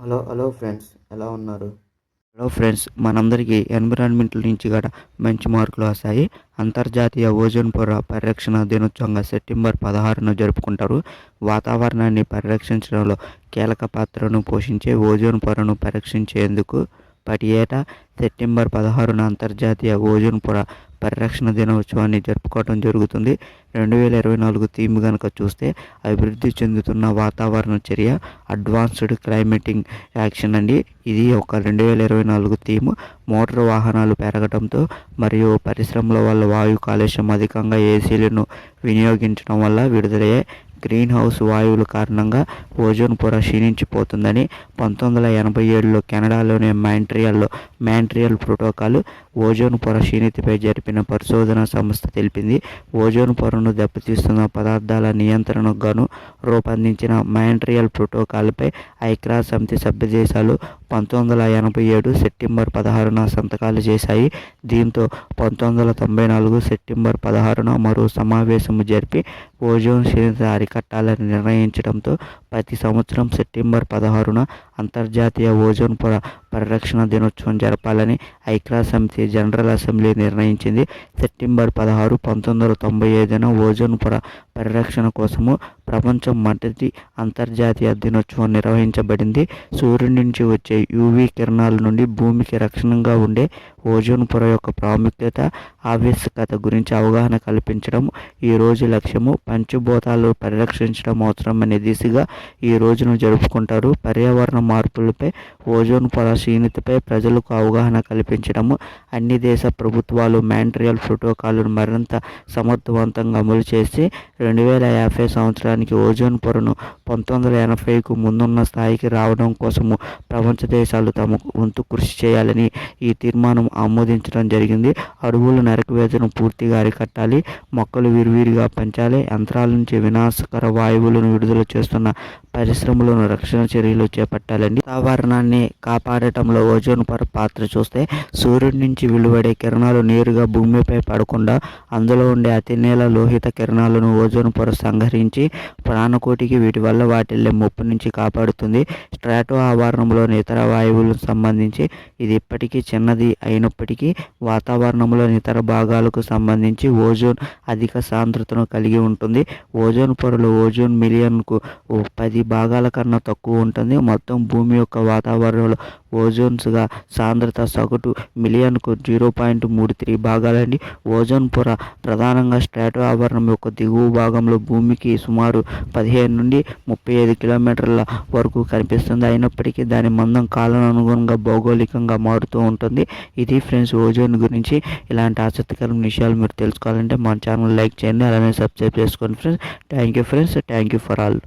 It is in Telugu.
హలో హలో ఫ్రెండ్స్ ఎలా ఉన్నారు? హలో ఫ్రెండ్స్ మనందరికీ ఎన్విరాన్మెంట్ నుంచి కూడా మంచి మార్కులు వస్తాయి. అంతర్జాతీయ ఓజోన్ పొర పరిరక్షణ దినోత్సవంగా సెప్టెంబర్ పదహారున జరుపుకుంటారు. వాతావరణాన్ని పరిరక్షించడంలో కీలక పాత్రను పోషించే ఓజోన్ పొరను పరిరక్షించేందుకు ప్రతి ఏటా సెప్టెంబర్ పదహారున అంతర్జాతీయ ఓజోన్ పొర పరిరక్షణ దినోత్సవాన్ని జరుపుకోవడం జరుగుతుంది. రెండు వేల ఇరవై నాలుగు థీమ్ కనుక చూస్తే అభివృద్ధి చెందుతున్న వాతావరణ చర్య అడ్వాన్స్డ్ క్లైమేటింగ్ యాక్షన్ అండి. ఇది ఒక రెండు వేల ఇరవై నాలుగు థీమ్. మోటార్ వాహనాలు పెరగడంతో మరియు పరిశ్రమల వల్ల వాయు కాలుష్యం అధికంగా ఏసీలను వినియోగించడం వల్ల విడుదలయ్యే గ్రీన్ హౌస్ వాయువుల కారణంగా ఓజోన్ పొర క్షీణించిపోతుందని పంతొమ్మిది వందల ఎనభై ఏడులో కెనడాలోని మ్యాంట్రియల్లో మ్యాంట్రియల్ ప్రోటోకాల్ ఓజోన్ పొర క్షీణితిపై జరిపిన పరిశోధన సంస్థ తెలిపింది. ఓజోన్ పొరను దెబ్బతీస్తున్న పదార్థాల నియంత్రణకు గాను రూపొందించిన మ్యాంట్రియల్ ప్రోటోకాల్పై ఐక్రా సమితి సభ్యదేశాలు పంతొమ్మిది వందల ఎనభై ఏడు సెప్టెంబర్ పదహారున సంతకాలు చేశాయి. దీంతో పంతొమ్మిది వందల తొంభై నాలుగు సెప్టెంబర్ పదహారున మరో సమావేశం జరిపి ఓజోన్ క్షీణత అరికట్టాలని నిర్ణయించడంతో ప్రతి సంవత్సరం సెప్టెంబర్ పదహారున అంతర్జాతీయ ఓజోన్ పొర పరిరక్షణ దినోత్సవం జరపాలని ఐక్రా సమితి జనరల్ అసెంబ్లీ నిర్ణయించింది. సెప్టెంబర్ పదహారు పంతొమ్మిది వందల తొంభై ఐదున ఓజోన్ పొర పరిరక్షణ కోసము ప్రపంచం మొదటి అంతర్జాతీయ దినోత్సవం నిర్వహించబడింది. సూర్యుడి నుంచి వచ్చే యూవీ కిరణాల నుండి భూమికి రక్షణగా ఉండే ఓజోన్ పొర యొక్క ప్రాముఖ్యత ఆవశ్యకత గురించి అవగాహన కల్పించడం ఈ రోజు లక్ష్యము పంచభూతాలు పరిరక్షించడం అవసరమనే దిశగా ఈ రోజును జరుపుకుంటారు. పర్యావరణ మార్పులపై ఓజోన్ పొర క్షీణతపై ప్రజలకు అవగాహన కల్పించడము అన్ని దేశ ప్రభుత్వాలు మ్యాంట్రియల్ ప్రోటోకాల్ను మరింత సమర్థవంతంగా అమలు చేసి రెండు వేల యాభై సంవత్సరానికి ఓజోన్ పొరను పంతొమ్మిది వందల ఎనభైకు ముందున్న స్థాయికి రావడం కోసము ప్రపంచ దేశాలు తమ వంతు కృషి చేయాలని ఈ తీర్మానం ఆమోదించడం జరిగింది. అడవులు నరకవేతను పూర్తిగా అరికట్టాలి. మొక్కలు విరివిరిగా పెంచాలి. యంత్రాల నుంచి వినాశకర వాయువులను విడుదల చేస్తున్న పరిశ్రమలను రక్షణ చర్యలు చేపట్టాలండి. వాతావరణాన్ని కాపాడటంలో ఓజోన్ పొర పాత్ర చూస్తే సూర్యుడి నుంచి వెలువడే కిరణాలు నేరుగా భూమిపై పడకుండా అందులో ఉండే అతి నీల లోహిత కిరణాలను ఓజోన్ పొర సంగ్రహించి ప్రాణకోటికి వీటి వల్ల వాటిల్లే ముప్పు నుంచి కాపాడుతుంది. స్ట్రాటో ఆవరణంలోని ఇతర వాయువులకు సంబంధించి ఇది ఇప్పటికీ చిన్నది అయినప్పటికీ వాతావరణంలోని ఇతర భాగాలకు సంబంధించి ఓజోన్ అధిక సాంద్రతను కలిగి ఉంటుంది. ఓజోన్ పొరలో ఓజోన్ మిలియన్కు పది భాగాల కన్నా తక్కువ ఉంటుంది. మొత్తం భూమి యొక్క వాతావరణంలో ఓజోన్స్గా సాంద్రత సగటు మిలియన్కు జీరో పాయింట్ మూడు త్రీ భాగాలండి. ఓజోన్ పొర ప్రధానంగా స్ట్రాటో ఆవరణం యొక్క దిగువ భాగంలో భూమికి సుమారు పదిహేను నుండి ముప్పై ఐదు కిలోమీటర్ల వరకు కనిపిస్తుంది. అయినప్పటికీ దాని మందం కాలానుగుణంగా భౌగోళికంగా మారుతూ ఉంటుంది. ఇది ఫ్రెండ్స్ ఓజోన్ గురించి ఇలాంటి ఆసక్తికరమైన విషయాలు మీరు తెలుసుకోవాలంటే మన ఛానల్ లైక్ చేయండి. అలానే సబ్స్క్రైబ్ చేసుకోండి friends. Thank you friends. Thank you for all.